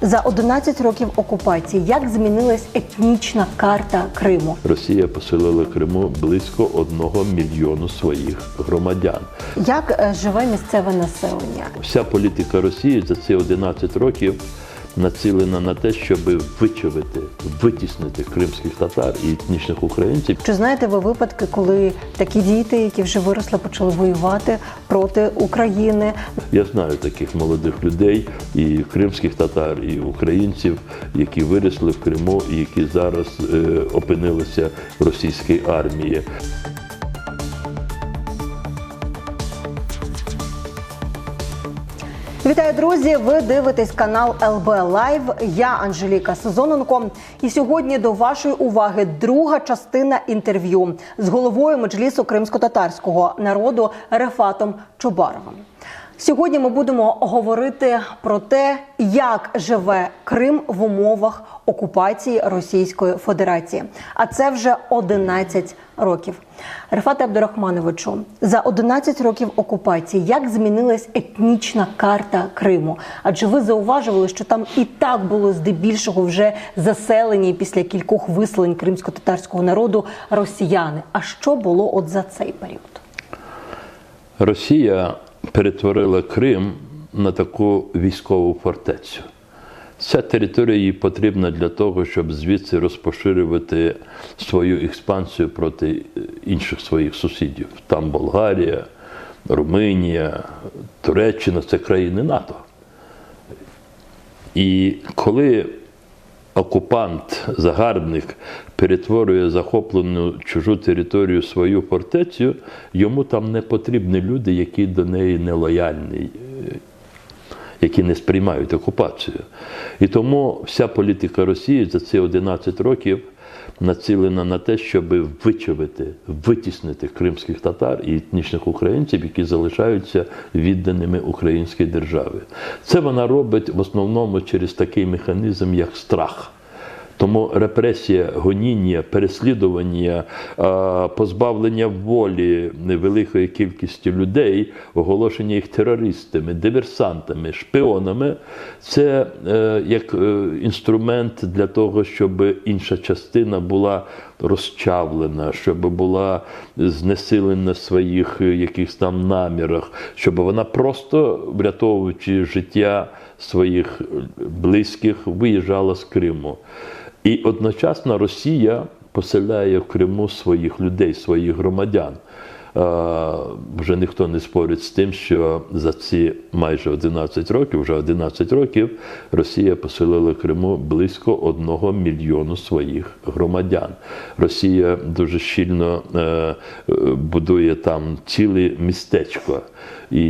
За 11 років окупації як змінилась етнічна карта Криму? Росія поселила Криму близько одного мільйону своїх громадян. Як е, живе місцеве населення? Вся політика Росії за ці 11 років націлена на те, щоб вичавити, витіснити кримських татар і етнічних українців. Чи знаєте ви випадки, коли такі діти, які вже виросли, почали воювати проти України? Я знаю таких молодих людей, і кримських татар, і українців, які виросли в Криму і які зараз е, опинилися в російській армії. Вітаю, друзі! Ви дивитесь канал ЛБ Лайв. Я Анжеліка Сезоненко. І сьогодні до вашої уваги друга частина інтерв'ю з головою меджлісу кримсько-татарського народу Рефатом Чубаровим. Сьогодні ми будемо говорити про те, як живе Крим в умовах окупації Російської Федерації. А це вже 11 років. Рефате Абдурахмановичу, за 11 років окупації як змінилась етнічна карта Криму? Адже ви зауважували, що там і так було здебільшого вже заселені після кількох виселень кримсько-татарського народу росіяни. А що було от за цей період? Росія перетворила Крим на таку військову фортецю. Ця територія їй потрібна для того, щоб звідси розпоширювати свою експансію проти інших своїх сусідів. Там Болгарія, Румунія, Туреччина це країни НАТО. І коли окупант, загарбник перетворює захоплену чужу територію свою фортецю, йому там не потрібні люди, які до неї не лояльні, е, які не сприймають окупацію. І тому вся політика Росії за ці 11 років націлена на те, щоб вичавити, витіснити кримських татар і етнічних українців, які залишаються відданими українській державі. Це вона робить в основному через такий механізм, як страх. Тому репресія, гоніння, переслідування, позбавлення волі великої кількості людей, оголошення їх терористами, диверсантами, шпіонами це е, як е, інструмент для того, щоб інша частина була розчавлена, щоб була знесилена в своїх е, якихось там намірах, щоб вона просто врятовуючи життя своїх близьких, виїжджала з Криму. І одночасно Росія поселяє в Криму своїх людей, своїх громадян. Е, Вже ніхто не спорить з тим, що за ці майже 11 років, вже 11 років, Росія поселила в Криму близько одного мільйону своїх громадян. Росія дуже щільно е, е, будує там ціле містечко. І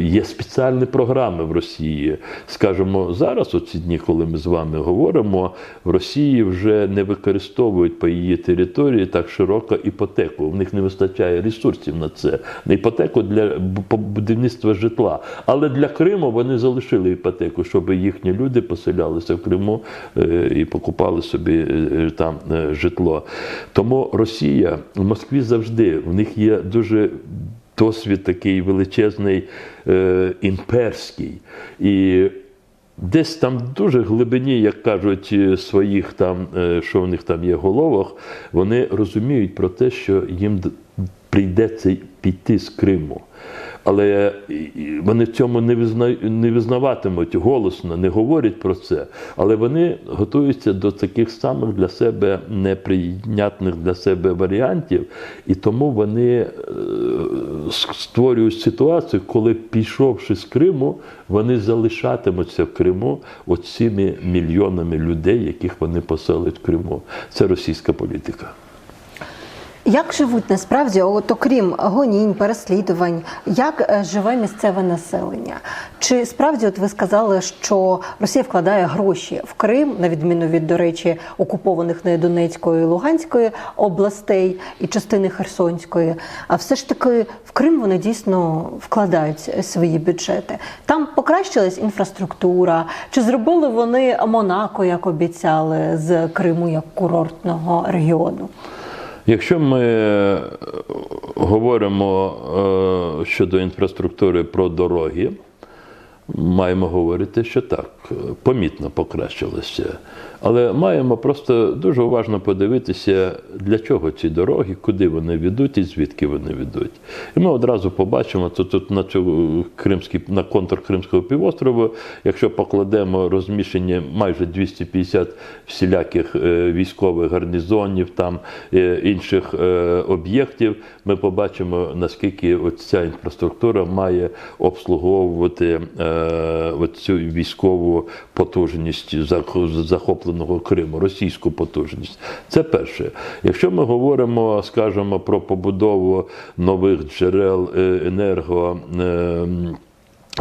є спеціальні програми в Росії. Скажімо, зараз, оці дні, коли ми з вами говоримо, в Росії вже не використовують по її території так широко іпотеку. В них не вистачає ресурсів на це. Іпотеку для бу- будівництва житла. Але для Криму вони залишили іпотеку, щоб їхні люди поселялися в Криму е, і покупали собі е, там е, житло. Тому Росія в Москві завжди в них є дуже досвід такий величезний е, імперський. І десь там дуже глибині, як кажуть, е, своїх там, е, що в них там є головах, вони розуміють про те, що їм прийдеться піти з Криму. Але і вони цьому не, визна, не визнаватимуть голосно, не говорять про це. Але вони готуються до таких самих для себе неприйнятних для себе варіантів, і тому вони е, створюють ситуацію, коли, пішовши з Криму, вони залишатимуться в Криму оціми мільйонами людей, яких вони поселять в Криму. Це російська політика. Як живуть насправді, от окрім гонінь, переслідувань, як е, живе місцеве населення? Чи справді, от ви сказали, що Росія вкладає гроші в Крим, на відміну від, до речі, окупованих нею Донецької і Луганської областей і частини Херсонської, а все ж таки в Крим вони дійсно вкладають свої бюджети. Там покращилась інфраструктура, чи зробили вони Монако, як обіцяли, з Криму як курортного регіону? Якщо ми е, говоримо е, щодо інфраструктури про дороги, маємо говорити, що так, помітно покращилося. Але маємо просто дуже уважно подивитися, для чого ці дороги, куди вони ведуть і звідки вони ведуть. І ми одразу побачимо, то тут на цю кримський, на контур Кримського півострову, якщо покладемо розміщення майже 250 всіляких е, військових гарнізонів, там е, інших е, об'єктів, ми побачимо, наскільки от ця інфраструктура має обслуговувати е, цю військову потужність зах- захопленого Криму, російську потужність. Це перше. Якщо ми говоримо, скажімо, про побудову нових джерел е, енерго.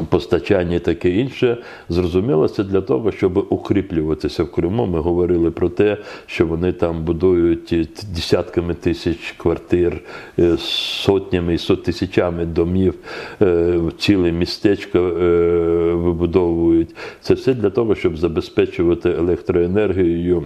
Постачання і таке інше, зрозуміло, це для того, щоб укріплюватися в Криму. Ми говорили про те, що вони там будують десятками тисяч квартир, е, сотнями і тисячами домів, е, ціле містечко е, вибудовують. Це все для того, щоб забезпечувати електроенергією,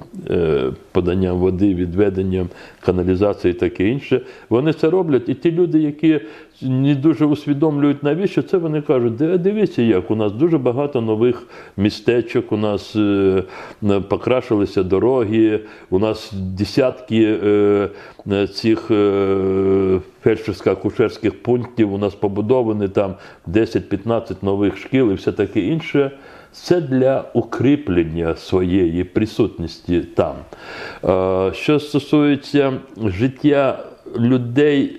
поданням води, відведенням каналізації і таке інше. Вони це роблять, і ті люди, які не дуже усвідомлюють, навіщо це вони кажуть, «Де- дивіться, як у нас дуже багато нових містечок, у нас е, покращилися дороги, у нас десятки е, е, цих фельдшерсько-акушерських пунктів, у нас побудовані там 10-15 нових шкіл і все таке інше. Це для укріплення своєї присутності там. Що стосується життя людей,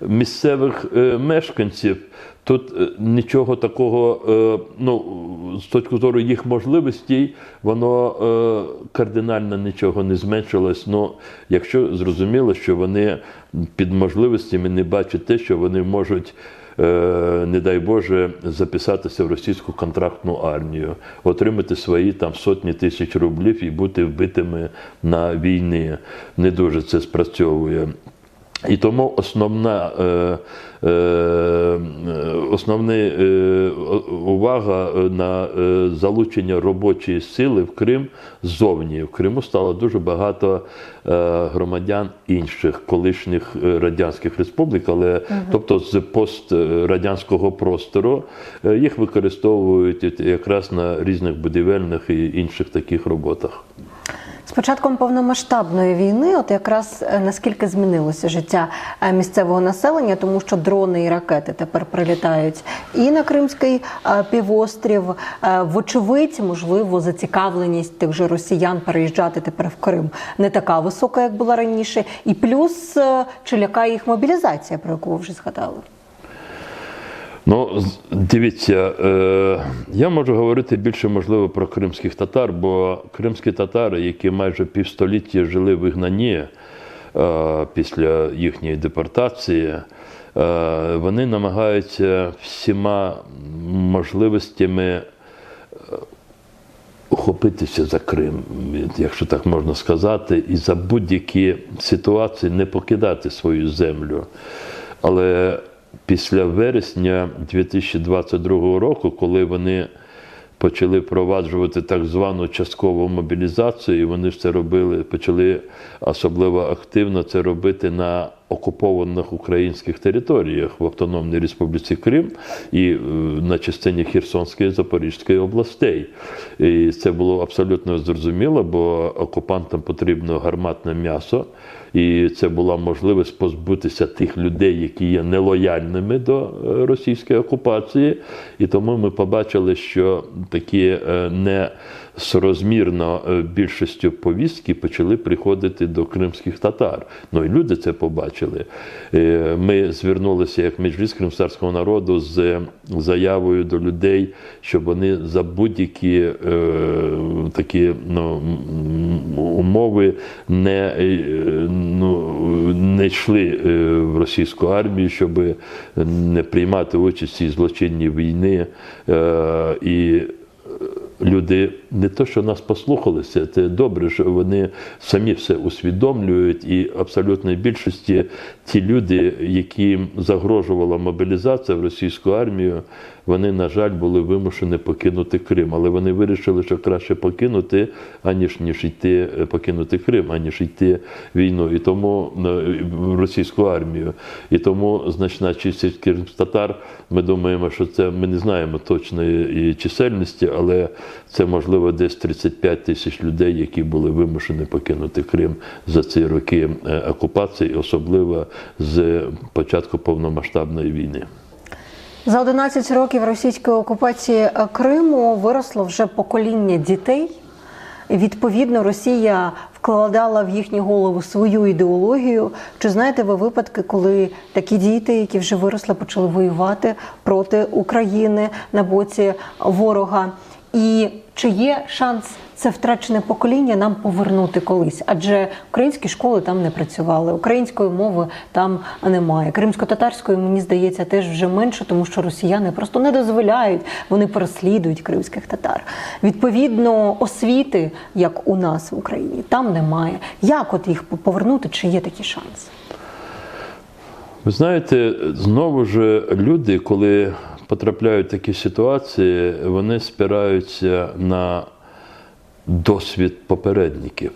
місцевих мешканців, тут е, нічого такого, е, ну, з точки зору їх можливостей, воно е, кардинально нічого не зменшилось. Ну, якщо зрозуміло, що вони під можливостями не бачать те, що вони можуть. Не дай Боже, записатися в російську контрактну армію, отримати свої там сотні тисяч рублів і бути вбитими на війні. Не дуже це спрацьовує. І тому основна, е, е, основна е, увага на е, залучення робочої сили в Крим ззовні. В Криму стало дуже багато е, громадян інших колишніх е, радянських республік, але тобто з пострадянського простору е, їх використовують якраз на різних будівельних і інших таких роботах. З початком повномасштабної війни, от якраз е, наскільки змінилося життя е, місцевого населення, тому що дрони і ракети тепер прилітають і на Кримський е, півострів. Вочевидь, можливо, зацікавленість тих же росіян переїжджати тепер в Крим не така висока, як була раніше. І плюс чи лякає їх мобілізація, про яку ви вже згадали? Ну, дивіться, е, я можу говорити більше, можливо, про кримських татар, бо кримські татари, які майже півстоліття жили в вигнанні е, після їхньої депортації, е, вони намагаються всіма можливостями ухопитися за Крим, якщо так можна сказати, і за будь-які ситуації не покидати свою землю. Але після вересня 2022 року, коли вони почали впроваджувати так звану часткову мобілізацію, і вони ж це робили, почали особливо активно це робити на окупованих українських територіях в Автономній Республіці Крим і е, на частині Херсонської Запорізької областей. І це було абсолютно зрозуміло, бо окупантам потрібно гарматне м'ясо, і це була можливість позбутися тих людей, які є нелояльними до е, російської окупації. І тому ми побачили, що такі е, не сорозмірно е, більшістю повістки почали приходити до кримських татар. Ну і люди це побачили. Е, Ми звернулися як меджліс кримського народу з заявою до людей, щоб вони за будь-які е, такі ну, умови не, е, ну, не йшли в російську армію, щоб не приймати участь у злочинній війни. Е, І люди не то, що нас послухалися, це добре, що вони самі все усвідомлюють, і абсолютної більшості ті люди, яким загрожувала мобілізація в російську армію, вони, на жаль, були вимушені покинути Крим. Але вони вирішили, що краще покинути, аніж ніж йти е, покинути Крим, аніж йти війну. І тому е, в російську армію. І тому значна чисельність кримських-татар, ми думаємо, що це ми не знаємо точної чисельності, але це можливо десь 35 тисяч людей, які були вимушені покинути Крим за ці роки е, окупації, особливо з початку повномасштабної війни. За 11 років російської окупації Криму виросло вже покоління дітей. Відповідно, Росія вкладала в їхні голови свою ідеологію. Чи знаєте ви випадки, коли такі діти, які вже виросли, почали воювати проти України на боці ворога? І чи є шанс це втрачене покоління нам повернути колись? Адже українські школи там не працювали, української мови там немає. Кримсько-татарської, мені здається, теж вже менше, тому що росіяни просто не дозволяють, вони переслідують кримських татар. Відповідно, освіти, як у нас в Україні, там немає. Як от їх повернути? Чи є такий шанс? Ви знаєте, знову ж люди, коли потрапляють в такі ситуації, вони спираються на досвід попередників.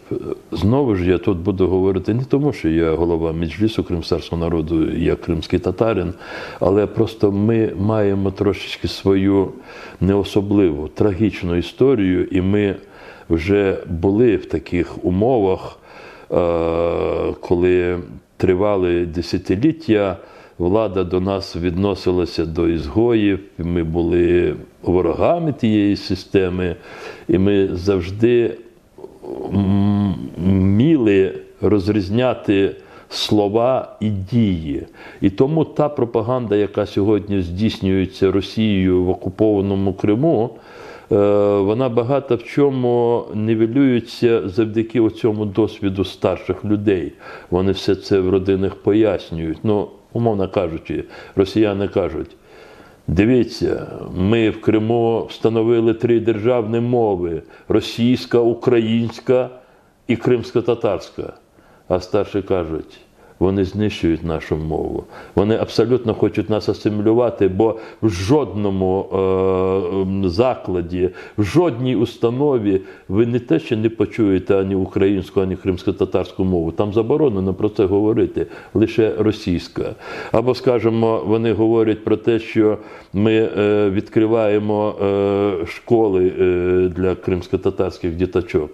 Знову ж я тут буду говорити не тому, що я голова Меджлісу кримсарського народу, я кримський татарин, але просто ми маємо трошечки свою неособливу трагічну історію, і ми вже були в таких умовах, е, коли тривали десятиліття. Влада до нас відносилася до ізгоїв, ми були ворогами тієї системи, і ми завжди вміли розрізняти слова і дії. І тому та пропаганда, яка сьогодні здійснюється Росією в окупованому Криму, е, вона багато в чому нівелюється завдяки цьому досвіду старших людей. Вони все це в родинах пояснюють. Ну, умовно кажучи, росіяни кажуть. Дивіться, ми в Криму встановили три державні мови: російська, українська і кримсько-татарська. А старші кажуть, вони знищують нашу мову. Вони абсолютно хочуть нас асимілювати, бо в жодному е, закладі, в жодній установі ви не те, що не почуєте ані українську, ані кримсько-татарську мову. Там заборонено про це говорити, лише російська. Або, скажімо, вони говорять про те, що ми е, відкриваємо е, школи е, для кримсько-татарських діточок.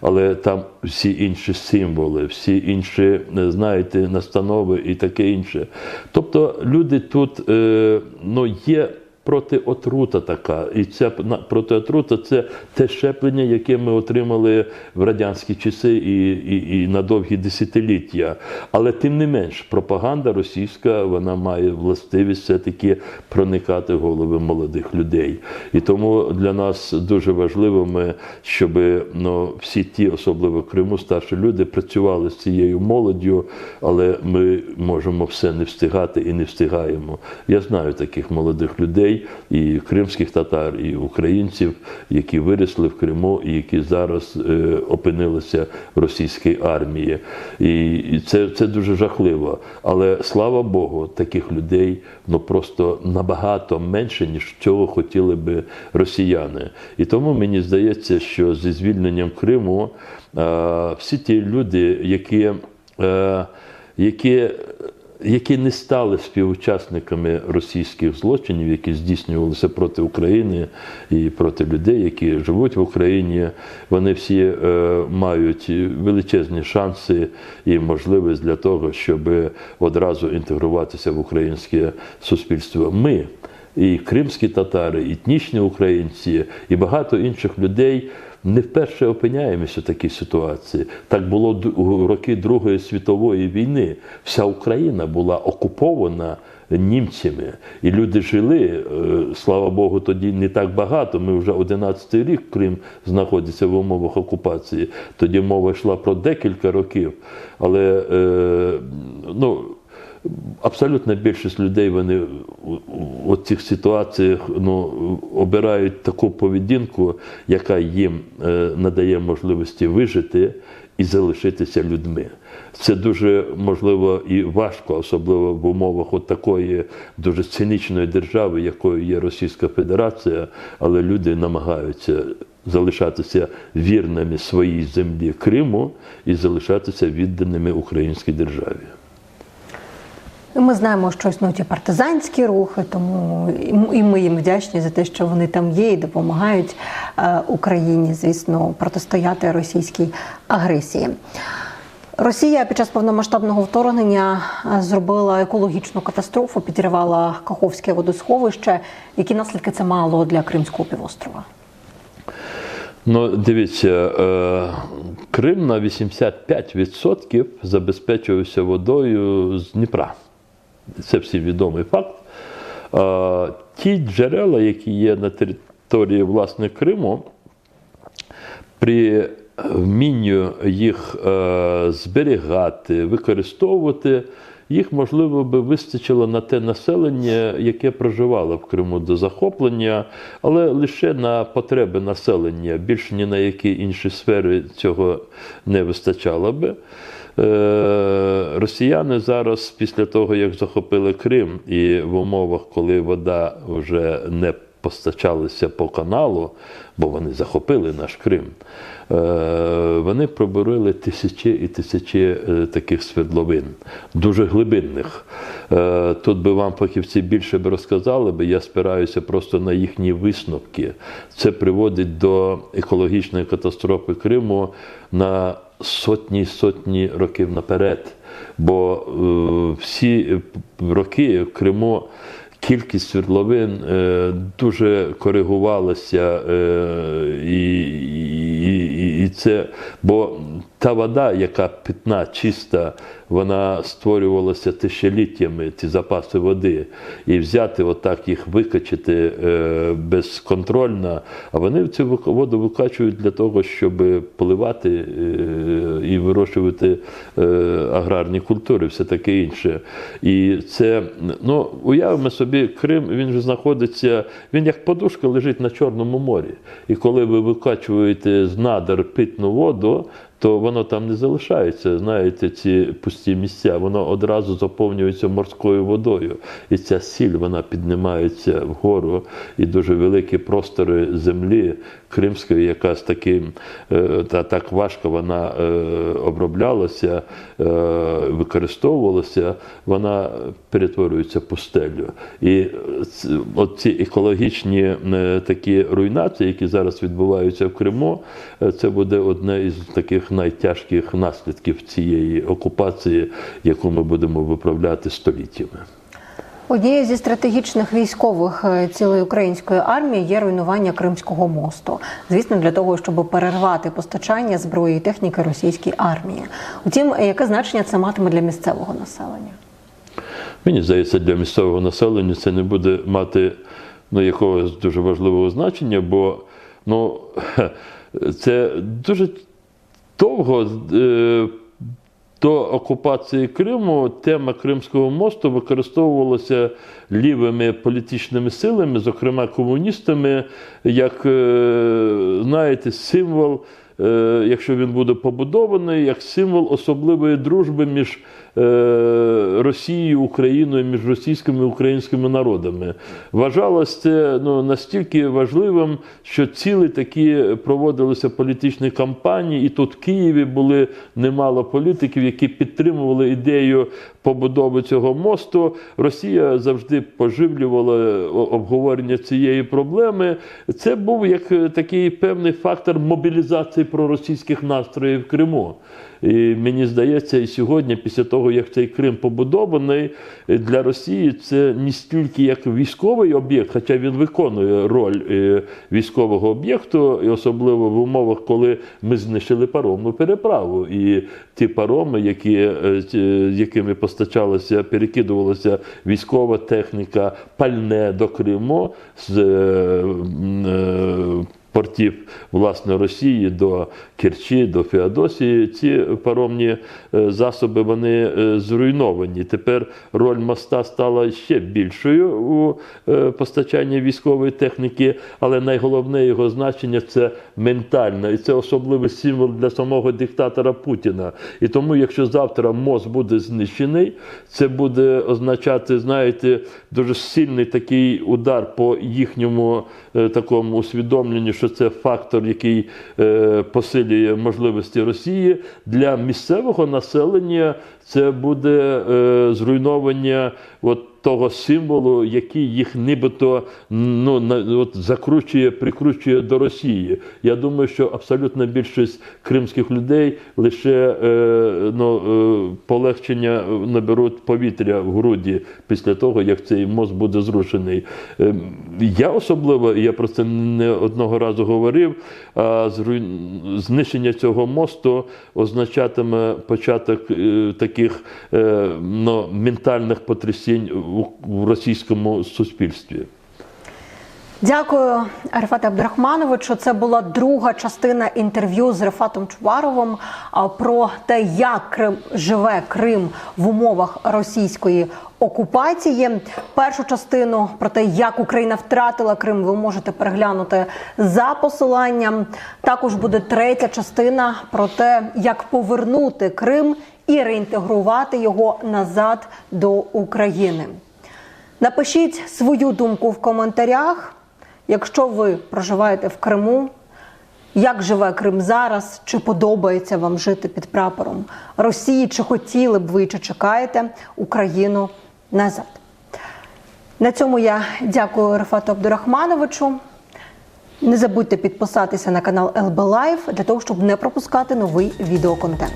Але там всі інші символи, всі інші, е, знаєте, настанови і таке інше. Тобто люди тут е, ну, є протиотрута така. І ця протиотрута це те щеплення, яке ми отримали в радянські часи і, і, і на довгі десятиліття. Але тим не менш, пропаганда російська вона має властивість все-таки проникати в голови молодих людей. І тому для нас дуже важливо, ми, щоб ну, всі ті, особливо Криму, старші люди, працювали з цією молоддю, але ми можемо все не встигати і не встигаємо. Я знаю таких молодих людей, і кримських татар, і українців, які виросли в Криму і які зараз е, опинилися в російській армії. І, це, це дуже жахливо. Але слава Богу, таких людей ну просто набагато менше, ніж цього хотіли би росіяни. І тому мені здається, що зі звільненням Криму всі ті люди, які, е, які які не стали співучасниками російських злочинів, які здійснювалися проти України і проти людей, які живуть в Україні, вони всі е, мають величезні шанси і можливість для того, щоб одразу інтегруватися в українське суспільство. Ми і кримські татари, і етнічні українці, і багато інших людей. Не вперше опиняємося в такій ситуації. Так було у роки Другої світової війни. Вся Україна була окупована німцями, і люди жили. е, Слава Богу, тоді не так багато. Ми вже 11 рік Крим знаходиться в умовах окупації. Тоді мова йшла про декілька років. Але е, ну. Абсолютна більшість людей вони у- цих ситуаціях ну, обирають таку поведінку, яка їм е, надає можливості вижити і залишитися людьми. Це дуже можливо і важко, особливо в умовах от такої дуже цинічної держави, якою є Російська Федерація, але люди намагаються залишатися вірними своїй землі Криму і залишатися відданими українській державі. Ми знаємо, що існують і партизанські рухи, тому і ми їм вдячні за те, що вони там є і допомагають е, Україні, звісно, протистояти російській агресії. Росія під час повномасштабного вторгнення е, зробила екологічну катастрофу, підірвала Каховське водосховище. Які наслідки це мало для Кримського півострова? Ну, дивіться, е, Крим на 85% забезпечувався водою з Дніпра. Це всім відомий факт. Ті джерела, які є на території власне Криму, при вмінні їх е, зберігати, використовувати, їх можливо би вистачило на те населення, яке проживало в Криму до захоплення, але лише на потреби населення, більш ні на які інші сфери цього не вистачало би. Е, Росіяни зараз, після того, як захопили Крим, і в умовах, коли вода вже не постачалася по каналу, бо вони захопили наш Крим, е, вони пробурили тисячі і тисячі е, таких свердловин, дуже глибинних. Тут би вам фахівці більше б розказали, бо я спираюся просто на їхні висновки. Це приводить до екологічної катастрофи Криму на сотні сотні років наперед. Бо е, всі роки Криму кількість свердловин е, дуже коригувалася, е, і, і, і це, бо та вода, яка питна, чиста, вона створювалася тисячоліттями, ці запаси води, і взяти отак їх викачати е, безконтрольно, а вони цю воду викачують для того, щоб поливати е, і вирощувати е, аграрні культури, все таке інше. І це, ну, уявимо собі, Крим, він же знаходиться, він як подушка лежить на Чорному морі. І коли ви викачуєте з надр питну воду, то воно там не залишається, знаєте, ці пусті місця, воно одразу заповнюється морською водою. І ця сіль вона піднімається вгору, і дуже великі простори землі Кримської, яка з таким е, та так важко вона е, оброблялася, е, використовувалася, вона перетворюється пустелю. І от ці екологічні такі руйнації, які зараз відбуваються в Криму, це буде одне із таких найтяжких наслідків цієї окупації, яку ми будемо виправляти століттями. Однією зі стратегічних військових е, цілої української армії є руйнування Кримського мосту. Звісно, для того, щоб перервати постачання зброї і техніки російській армії. Утім, яке значення це матиме для місцевого населення? Мені здається, для місцевого населення це не буде мати ну, якогось дуже важливого значення, бо ну, це дуже довго е, до окупації Криму тема Кримського мосту використовувалася лівими політичними силами, зокрема комуністами, як, е, знаєте, символ. е, Якщо він буде побудований, як символ особливої дружби між Росією, Україною, між російськими і українськими народами. Вважалось це ну, настільки важливим, що цілі такі проводилися політичні кампанії, і тут в Києві були немало політиків, які підтримували ідею побудови цього мосту. Росія завжди поживлювала обговорення цієї проблеми. Це був як е, такий певний фактор мобілізації проросійських настроїв в Криму. І мені здається, і сьогодні, після того, як цей Крим побудований, е, для Росії це не стільки як військовий об'єкт, хоча він виконує роль е, військового об'єкту, і особливо в умовах, коли ми знищили паромну переправу. І ті пароми, які, е, якими постачалася, перекидувалася військова техніка, пальне до Криму з портів власне Росії до Керчі, до Феодосії, ці паромні е, засоби вони е, зруйновані. Тепер роль моста стала ще більшою у е, постачанні військової техніки, але найголовне його значення це ментальне, і це особливий символ для самого диктатора Путіна. І тому, якщо завтра мост буде знищений, це буде означати, знаєте, дуже сильний такий удар по їхньому такому усвідомленню, що це фактор, який е, посилює можливості Росії для місцевого населення. Це буде е, зруйнування от того символу, який їх нібито ну, от, закручує, прикручує до Росії. Я думаю, що абсолютна більшість кримських людей лише е, ну, е, полегшення наберуть повітря в груді після того, як цей мост буде зрушений. Е, я особливо, я про це не одного разу говорив, а зруй... знищення цього мосту означатиме початок е, таких е, ну, ментальних потрясінь в російському суспільстві. Дякую, Рефате Абдрахмановичу. Це була друга частина інтерв'ю з Рефатом Чуваровим про те, як Крим живе Крим в умовах російської окупації. Першу частину про те, як Україна втратила Крим, ви можете переглянути за посиланням. Також буде третя частина про те, як повернути Крим і реінтегрувати його назад до України. Напишіть свою думку в коментарях. Якщо ви проживаєте в Криму, як живе Крим зараз? Чи подобається вам жити під прапором Росії? Чи хотіли б ви, чи чекаєте Україну назад? На цьому я дякую Рефату Абдурахмановичу. Не забудьте підписатися на канал ЛБ Лайф для того, щоб не пропускати новий відеоконтент.